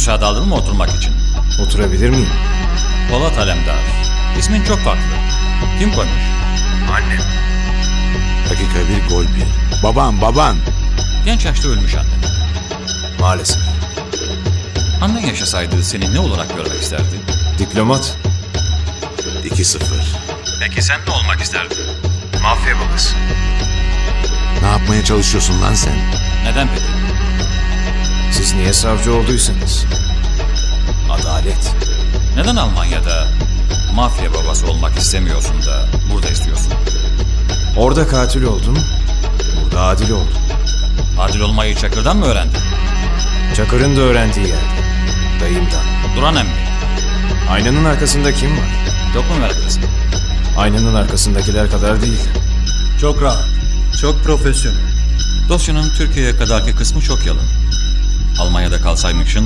müsaade aldın mı oturmak için? Oturabilir miyim? Polat Alemdar. İsmin çok farklı. Kim koymuş? Annem. Dakika bir gol bir. Baban baban. Genç yaşta ölmüş annen. Maalesef. Annen yaşasaydı seni ne olarak görmek isterdi? Diplomat. 2-0. Peki sen ne olmak isterdin? Mafya babası. Ne yapmaya çalışıyorsun lan sen? Neden peki? Siz niye savcı olduysanız. Adalet. Neden Almanya'da mafya babası olmak istemiyorsun da burada istiyorsun? Orada katil oldum. Burada adil oldum. Adil olmayı Çakır'dan mı öğrendin? Çakır'ın da öğrendiği yerde. Dayımdan. Duran emmi. Aynanın arkasında kim var? Yok mu meraklısın? Aynanın arkasındakiler kadar değil. Çok rahat. Çok profesyonel. Dosyanın Türkiye'ye kadarki kısmı çok yalın. Almanya'da kalsaymışsın